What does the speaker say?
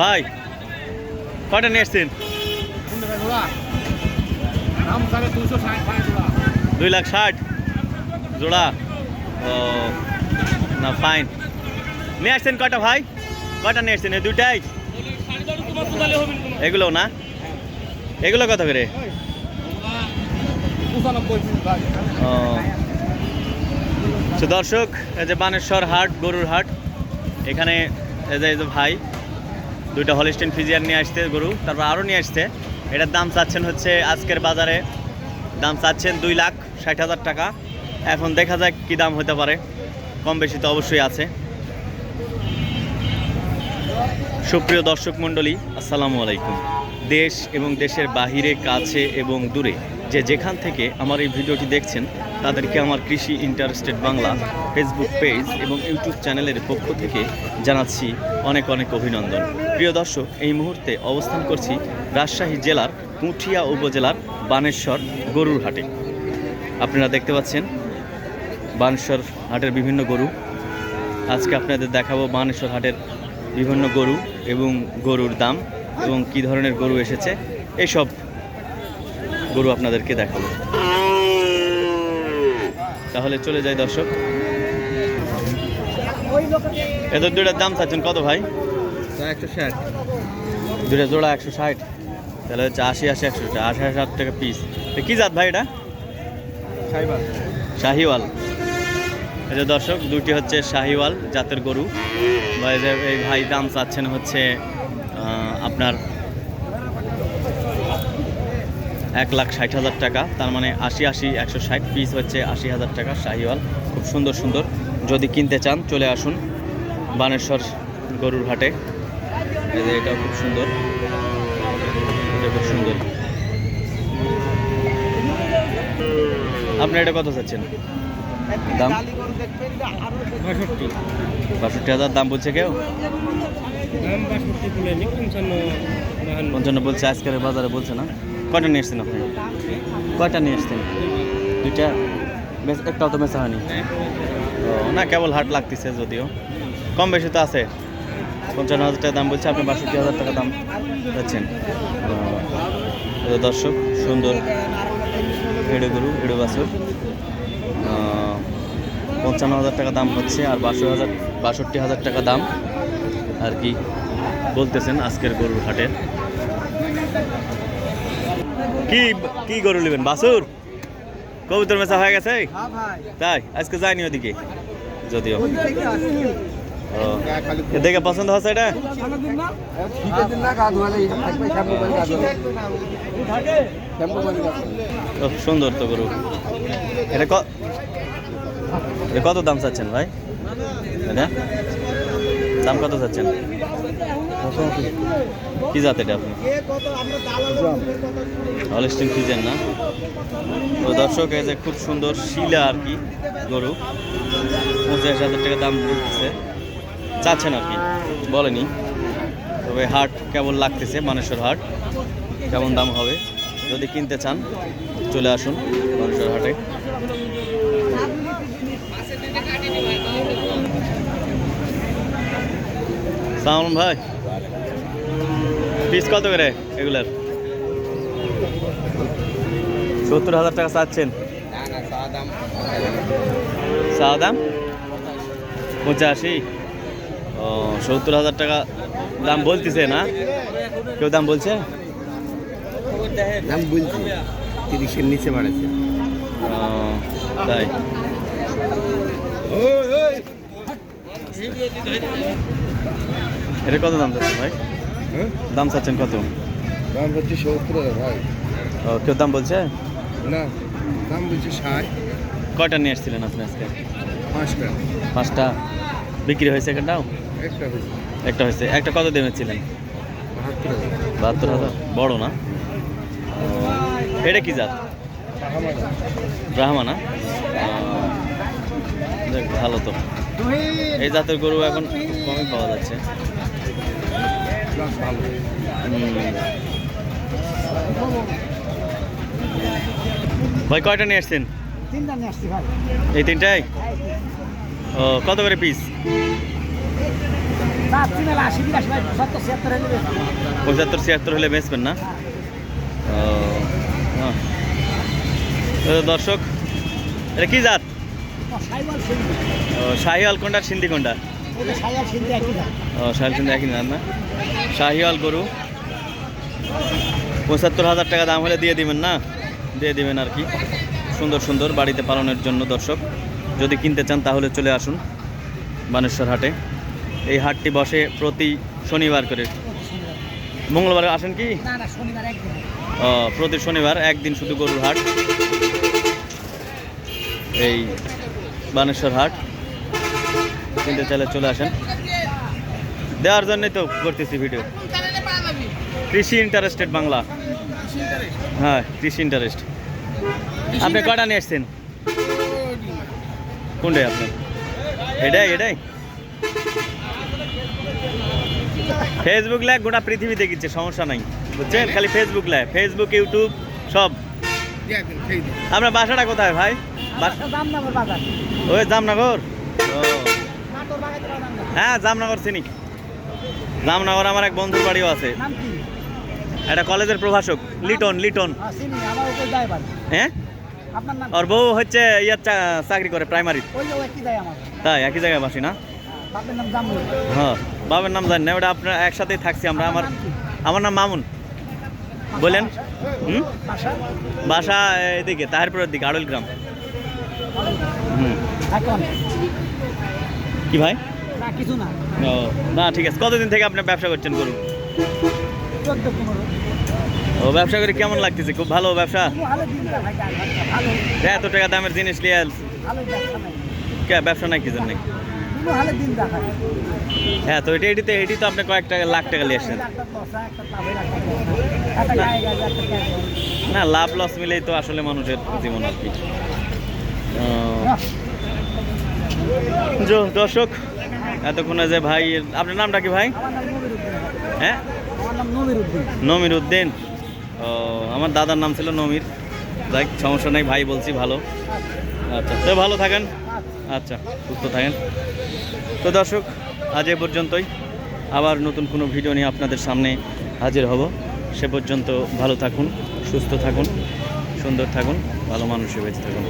ভাই কটা নিয়ে এসছেন দুই লাখ ষাট। জোড়া? ও, না ফাইন নিয়ে আসছেন কটা ভাই? কটা নিয়ে আসছেন? দুইটাই? এগুলো না? এগুলো কত করে? দর্শক, এই যে বানেশ্বর হাট, গরুর হাট, এখানে এই যে ভাই দুইটা হলিস্টিন ফিজিয়ার নিয়ে আসতে গরু, তারপর আরও নিয়ে আসতে এটার দাম চাচ্ছেন হচ্ছে আজকের বাজারে, দাম চাচ্ছেন দুই লাখ ষাট হাজার টাকা। এখন দেখা যাক কী দাম হতে পারে, কম বেশি তো অবশ্যই আছে। সুপ্রিয় দর্শক মণ্ডলী, আসসালামু আলাইকুম। দেশ এবং দেশের বাহিরে, কাছে এবং দূরে যে যেখান থেকে আমার এই ভিডিওটি দেখছেন, তাদেরকে আমার কৃষি ইন্টারেস্টেড বাংলা ফেসবুক পেজ এবং ইউটিউব চ্যানেলের পক্ষ থেকে জানাচ্ছি অনেক অনেক অভিনন্দন। প্রিয় দর্শক, এই মুহূর্তে অবস্থান করছি রাজশাহী জেলার পুঠিয়া উপজেলার বানেশ্বর গরুর হাটে। আপনারা দেখতে পাচ্ছেন, বানেশ্বর হাটের বিভিন্ন গরু। আজকে আপনাদের দেখাবো বানেশ্বর হাটের বিভিন্ন গরু এবং গরুর দাম এবং কি ধরনের গরু এসেছে। এসব গরু আপনাদেরকে দেখাবো। তাহলে চলে যাই দর্শক। এদের দুইটার দাম চাচ্ছেন, কত ভাই? একশো ষাট দুইটা জোড়া একশো ষাট। তাহলে হচ্ছে আশি আশি, একশো আশি ষাট টাকা পিস কি জাত ভাই এটা? শাহিওয়াল। যে দর্শক দুটি হচ্ছে শাহিওয়াল জাতের গরু। এই ভাই দাম চাচ্ছেন হচ্ছে আপনার এক লাখ ষাট হাজার টাকা তার মানে আশি আশি একশো ষাট পিস হচ্ছে আশি হাজার টাকা শাহিওয়াল। খুব সুন্দর সুন্দর। যদি কিনতে চান চলে আসুন বানেশ্বর গরুর হাটে। এই যে এটাও খুব সুন্দর। এটা খুব সুন্দর। আপনি এটা কত চাচ্ছেন? দাম? বাষট্টি। বাষট্টি হাজার দাম বলছে কেউ? পঞ্চান্ন বলছে আজকের বাজারে বলছে না। কয়টা নিয়ে এসছেন আপনি? কয়টা নিয়ে এসছেন দুইটা? বেশ, একটাও তো মেসা হয়নি। না, কেবল হাট লাগতেছে যদিও। কম বেশি তো আছে। পঞ্চান্ন হাজার টাকা দাম বলছে, আপনি বাষট্টি হাজার টাকা দাম যাচ্ছেন দর্শক, সুন্দর এড়ে গরু, এড়ে বাছুর। পঞ্চান্ন হাজার টাকা দাম হচ্ছে, আর বাষট্টি হাজার বাষট্টি হাজার টাকা দাম। আর কি বলতেছেন আজকের গরুর হাটের। কি কি গরু নেবেন? বাসুর কবুতর মেশা হয়ে গেছে? হ্যাঁ তাই? আজকে যায়নি ওদিকে? যদিও। দেখে পছন্দ হচ্ছে এটা? সুন্দর তো গরু। এটা কত দাম চাচ্ছেন ভাই? দাম কত চাচ্ছেন? কি জাত এটা আপনি হলস্টিন ফিজেন না? তো দর্শক, এই যে খুব সুন্দর শিলা আর কি, গরু। পঞ্চাশ হাজার টাকা দাম দিচ্ছে চাচ্ছেন আর কি, বলেনি। তবে হাট কেমন লাগতেছে মানেশ্বর হাট? কেমন দাম হবে? যদি কিনতে চান, চলে আসুন মানেশ্বর হাটে। সালাম ভাই। পিস কত করে এগুলার? সত্তর হাজার টাকা চাচ্ছেন। চা দাম? পঁচাশি। ও সত্তর হাজার টাকা দাম বলতেছে না? কেউ দাম বলছে? দাম বলছি তিরিশের নিচে বাড়েছে। তাই। এটা কত দাম চাচ্ছেন ভাই? দাম চাচ্ছেন কত? দাম হচ্ছে সত্তর হাজার ভাই। ও কেউ দাম বলছে? না দাম বলছে ষাট। কয়টা নিয়ে আসছিলেন আপনি আজকে? পাঁচটা। পাঁচটা। বিক্রি হয়েছে একটাও একটা হয়েছে। একটা হয়েছে। একটা কত দেবেছিলেন ছিলেন বাহাত্তর হাজার। বড় না? এটা কি জাত? ব্রাহ্মা না ভালো তো। এই জাতের গরু এখন কমই পাওয়া যাচ্ছে। ভালো। ভাই কয়টা নিয়ে আসছেন? তিনটা নিয়ে আসছি ভাই। এই তিনটাই? ও কত করে পিস পঁচাত্তর ছিয়াত্তর হলে বেচবেন। না? দর্শক এটা কি জাত? শাহিওয়াল কোনটা সিন্ধি কোনটা? সাইওয়াল সিন্ধি একই দাম ও না শাহিওয়াল গরু। পঁচাত্তর হাজার টাকা দাম হলে দিয়ে দিবেন না? দিয়ে দিবেন আর কি। সুন্দর সুন্দর বাড়িতে পালনের জন্য দর্শক। যদি কিনতে চান তাহলে চলে আসুন বানেশ্বর হাটে। এই হাটটি বসে প্রতি শনিবার করে। মঙ্গলবার আসেন কি? ও, প্রতি শনিবার একদিন শুধু গরুর হাট। এই বানেশ্বর হাট। কিনতে চাইলে চলে আসেন। দেওয়ার জন্যই তো করতেছি ভিডিও কৃষি ইন্টারেস্টেড বাংলা। হ্যাঁ কৃষি ইন্টারেস্ট আপনি কটা নিয়ে এসছেন কোনটাই আপনি? এটাই এটাই। ফেসবুক লাইভ গোটা পৃথিবী দেখিচ্ছে সমস্যা নাই। বুঝছেন? খালি ফেসবুক লাইভ ফেসবুক ইউটিউব সব। আপনার বাসাটা কোথায় ভাই? ওই জামনগর? ও। হ্যাঁ জামনগর চিনি জামনগর আমার এক বন্ধুর বাড়িও আছে। একটা কলেজের প্রভাষক লিটন লিটন। হ্যাঁ, ওর বউ হচ্ছে ইয়ার চাকরি করে প্রাইমারি তাই একই জায়গায় বাসি না? হ্যাঁ বাবার নাম জানি না ওটা আপনার একসাথেই থাকছি আমরা। আমার আমার নাম মামুন। বলেন। হুম? বাসা? এদিকে তাহিরপুরের দিকে আড়ল গ্রাম হুম কি ভাই? না কিছু না। ও না ঠিক আছে। কতদিন থেকে আপনি ব্যবসা করছেন পনেরো। ও ব্যবসা করে কেমন লাগতেছে? খুব ভালো ব্যবসা? এত টাকা দামের জিনিস নিয়ে ভালো ব্যবসা নাই। কে ব্যবসা নাই কি জন্য? হ্যাঁ তো এটা এটিতে এটি তো আপনি কয়েক টাকা লাখ টাকা নিয়ে আসছেন। না লাভ লস মিলেই তো আসলে মানুষের জীবন আর কি। যো দর্শক এতক্ষণে যে ভাই আপনার নামটা কি ভাই? হ্যাঁ? নমির উদ্দিন। ও আমার দাদার নাম ছিল নমির যাই সমস্যা নেই ভাই বলছি ভালো। আচ্ছা তো ভালো থাকেন। আচ্ছা সুস্থ থাকেন। তো দর্শক আজ এ পর্যন্তই। আবার নতুন কোনো ভিডিও নিয়ে আপনাদের সামনে হাজির হব। সে পর্যন্ত ভালো থাকুন সুস্থ থাকুন সুন্দর থাকুন ভালো মানুষে বেঁচে থাকুন।